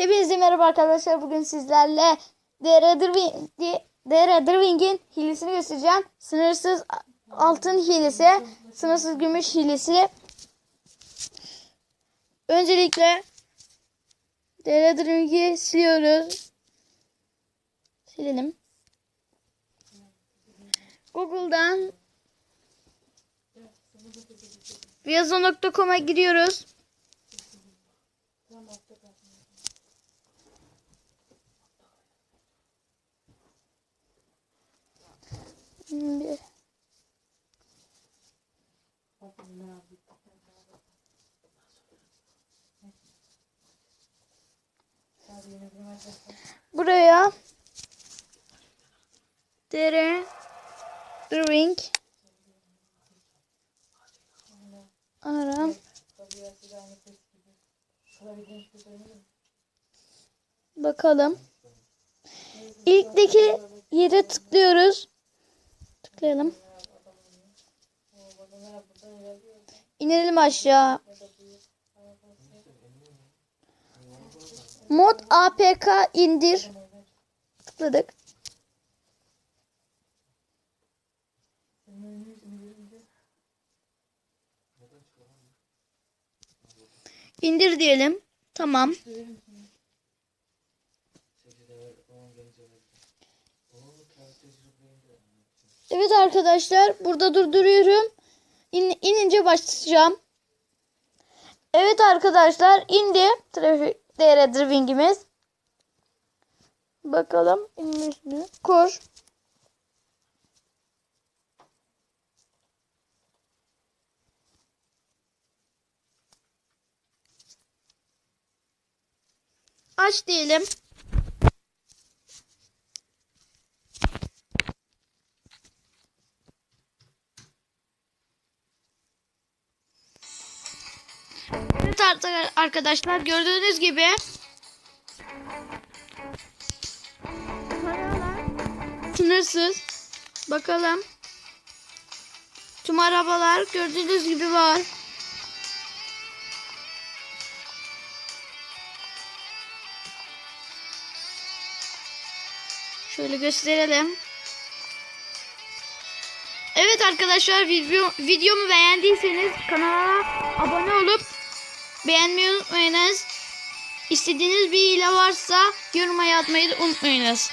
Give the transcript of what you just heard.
Hepinize merhaba arkadaşlar. Bugün sizlerle Wing'in hilesini göstereceğim. Sınırsız altın hilesi, sınırsız gümüş hilesi. Öncelikle Wing'i siliyoruz. Silelim. Google'dan Viazo.com'a giriyoruz. Buraya dere drink ara bakalım. İlkteki yere tıklıyoruz. Tıklayalım. İnelim aşağı. Mod apk indir. Tıkladık İndir diyelim. Tamam. Evet arkadaşlar burada durduruyorum. İn, inince başlayacağım. Evet arkadaşlar indi trafik DR driving'imiz. Bakalım inmiş mi? Kur. Aç diyelim. Evet arkadaşlar gördüğünüz gibi sınırsız. Bakalım. Tüm arabalar gördüğünüz gibi var. Şöyle gösterelim. Evet arkadaşlar video, videomu beğendiyseniz kanala abone olup beğenmeyi unutmayınız. İstediğiniz bir hile varsa yoruma yazmayı da unutmayınız.